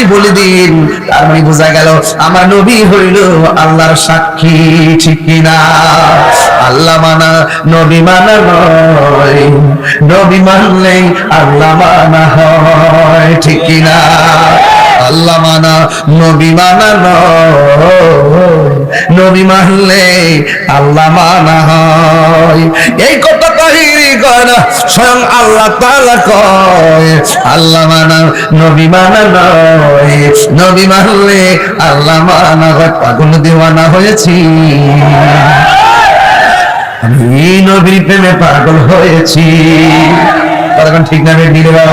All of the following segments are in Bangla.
কথাটি বলে দিন তার মানে বোঝা গেল আমার নবী হইল আল্লাহর সাক্ষী, ঠিক কিনা? আল্লাহ মানা, নবী মানা নয়, নবী মানলেই আল্লাহ মানা হয়, ঠিক কিনা? আল্লাহ মানা, নবী মানা নয়। নবী মানলে আল্লাহ মানা হয়। এই কথা কাহিনী কয় স্বয়ং আল্লাহ তাআলা কয়, আল্লাহ মানা, নবী মানা নয়। নবী মানলে আল্লাহ মানা হয়, পাগল দিওয়ানা হয়েছি। আমি নবীর প্রেমে পাগল হয়েছি। তখন ঠিক না বেরিয়ে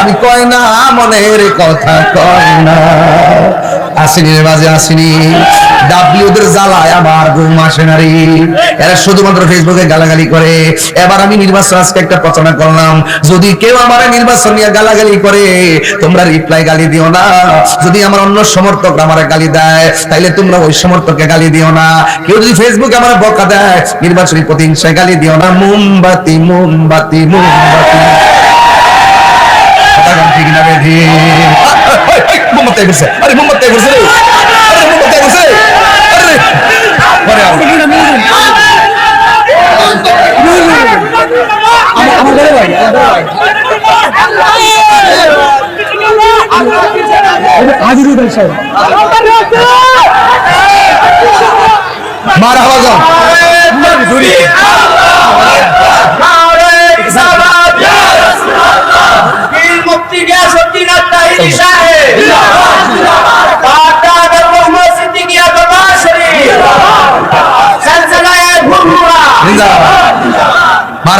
আমি কয় না, মনের কথা কয় না। আসিনি রে বাজে, আসিনি। ডাব্লিউদের জ্বালায় আমার ঘুম আসে না এরা শুধুমাত্র ফেসবুকে গালাগালি করে। এবার আমি নির্বাচন আজকে একটা প্রচারণা করলাম। যদি কেউ আমার নির্বাচন নিয়ে গালাগালি করে, তোমরা রিপ্লাই গালি দিও না। যদি আমার অন্য সমর্থক আমার গালি দেয়, তাইলে তোমরা ওই সমর্থককে গালি দিও না। কেউ যদি ফেসবুকে আমার বকা দেয়, নির্বাচনী প্রতিহিংসায় গালি দিও না। মোমবাতি মোমবাতি মোমবাতি। ঠিক না রে ঠিক? মোমবাতি করছে আরে মোমবাতি করছে রে আরে মোমবাতি করছে আরে। পরে। মার হাওয়া যাও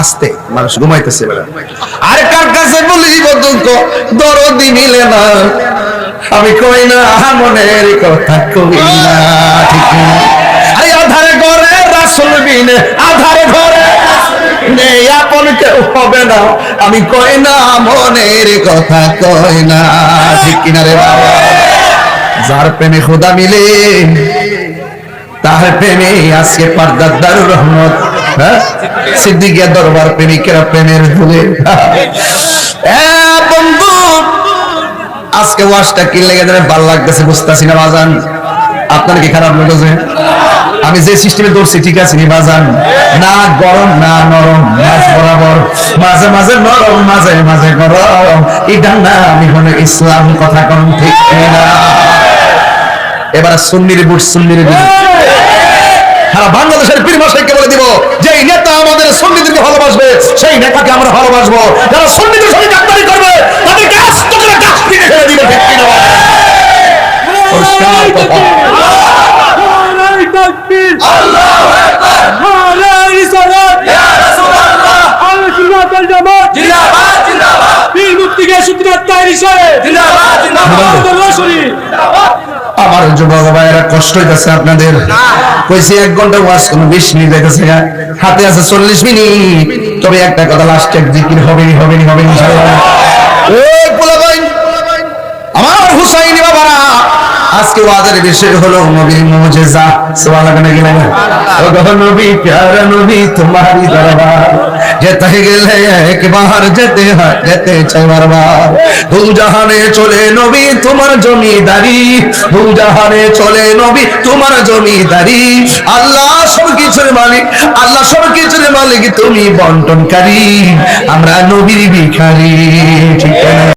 আস্তে, মানুষ ঘুমাইতেছে বেলা। আর কার কাছে বলিব দুঃখ দরদি মিলে না। আমি কই না, মনের কথা কই না, ঠিক না। আরে আধারে ঘরে রাসুল বিনে, আধারে ঘরে নেই, আপন কেউ হবে না। আমি কই না, মনের কথা কই না, ঠিক কিনা রে বাবা? যার প্রেমে খোদা মিলে তার প্রেমে আজকে পার্দার রহমত হ্যাঁ? সিদ্দিকিয়া দরবার প্রেমিকেরা প্রেমের ভুলে। আজকে ওয়াশটা কি লেগে যাবে? ভালো লাগতেছে, বুঝতেছি না, বাজান। আপনার কি খারাপ লেগেছে আমি যে সিস্টেমে দৌড়ছি ঠিক আছে নি, বাজান? না গরম, না নরম, মাঝ বরাবর। মাঝে মাঝে নরম, মাঝে মাঝে গরম। এটা না আমি হলো ইসলাম কথা কোন ঠিক না। এবার সুন্নির বুট সুন্নির সারা বাংলাদেশের পীর মশাইকে বলে দিব যে নেতা আমাদের সন্নিধিকে ভালোবাসবে সেই নেতাকে আমরা ভালোবাসবো যারা সন্নিধির সঙ্গে গাদ্দারি করবে তাদেরকে আস্ত করে গাছ ফেলে দিবে ঠিক কিনা পরিষ্কার কথা। আমার যুবক ভাইয়েরা কষ্ট হইতেছে আপনাদের। কইছি এক ঘণ্টা ওয়াশ কোন বিশ মিনিট দেখেছে হাতে আছে চল্লিশ মিনিট। তবে একটা কথা লাস্ট এক জিকির হবে হবেনি হবে ইনশাআল্লাহ। ওই পোলা আমার হুসাইনি বাবারা আজকে ওয়াজের বিষয় হলো নবীর মুজিজা। সুবহানাল্লাহ গেলেন? ও গো নবী প্যারা নবী তোমারি দরবার। যেতে গেলে একবার যেতে হয় যেতে চাই বারবার। দু জাহানে চলে নবী তোমার জমিদারি। দু জাহানে চলে নবী তোমার জমিদারি। আল্লাহ সব কিছুর মালিক আল্লাহ সব কিছুর মালিক তুমি বন্টনকারী। আমরা নবীর ভিখারি ঠিক আছে